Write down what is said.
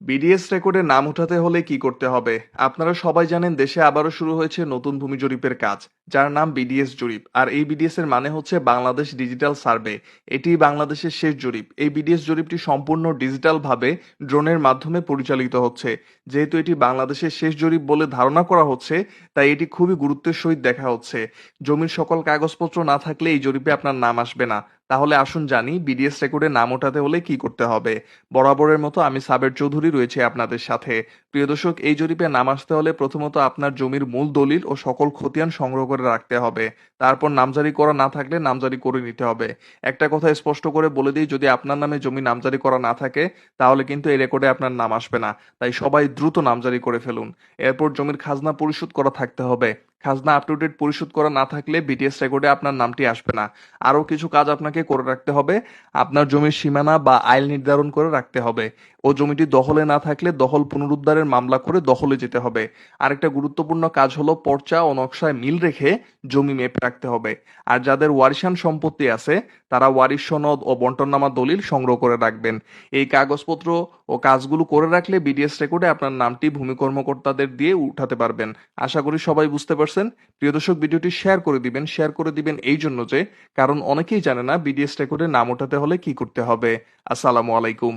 BDS রেকর্ডে নাম উঠাতে হলে কি করতে হবে? আপনারা সবাই জানেন দেশে আবারও শুরু হয়েছে নতুন ভূমি জরিপের কাজ, যার নাম বিডিএস জরিপ। আর এই বিডিএস এর মানে হচ্ছে বাংলাদেশ ডিজিটাল সার্ভে এটি বাংলাদেশের শেষ জরিপ। এই বিডিএস জরিপটি সম্পূর্ণ ডিজিটাল ভাবে ড্রোনের মাধ্যমে পরিচালিত হচ্ছে। যেহেতু এটি বাংলাদেশের শেষ জরিপ বলে ধারণা করা হচ্ছে, তাই এটি খুবই গুরুত্বের সহিত দেখা হচ্ছে। জমির সকল কাগজপত্র না থাকলে এই জরিপে আপনার নাম আসবে না। তাহলে আসুন জানি বিডিএস রেকর্ডে নাম ওঠাতে হলে কি করতে হবে? বরাবরের মতো আমি সাবের চৌধুরী রয়েছে আপনাদের সাথে। প্রিয় দর্শক, এই জরিপে নাম আসতে হলে প্রথমত আপনার জমির মূল দলিল ও সকল খতিয়ান সংগ্রহ করে রাখতে হবে। তারপর নামজারি করা না থাকলে নামজারি করে নিতে হবে। একটা কথা স্পষ্ট করে বলে দিই, যদি আপনার নামে জমি নামজারি করা না থাকে, তাহলে কিন্তু এই রেকর্ডে আপনার নাম আসবে না। তাই সবাই দ্রুত নামজারি করে ফেলুন। এরপর জমির খাজনা পরিশোধ করা থাকতে হবে। খাজনা আপ টু ডেট পরিশোধ করা না থাকলে বিটিএস রেকর্ডে আপনার নামটি আসবে না। আরও কিছু কাজ আপনাকে করে রাখতে হবে। আপনার জমির সীমানা বা আইল নির্ধারণ করে রাখতে হবে। ও জমিটি দখলে না থাকলে দখল পুনরুদ্ধারের মামলা করে দখলে যেতে হবে। আরেকটা গুরুত্বপূর্ণ কাজ হলো পর্চা ও নকশায় মিল রেখে জমি মেপে রাখতে হবে। আর যাদের ওয়ারিশান সম্পত্তি আছে, তারা ওয়ারিশ সনদ ও বন্টননামা দলিল সংগ্রহ করে রাখবেন। এই কাগজপত্র ও কাজগুলো করে রাখলে বিডিএস রেকর্ডে আপনার নামটি ভূমি কর্মকর্তাদের দিয়ে উঠাতে পারবেন। আশা করি সবাই বুঝতে পারছেন। প্রিয় দর্শক, ভিডিওটি শেয়ার করে দিবেন। শেয়ার করে দিবেন এই জন্য যে, কারণ অনেকেই জানে না বিডিএস রেকর্ডে নাম ওঠাতে হলে কি করতে হবে। আসসালামু আলাইকুম।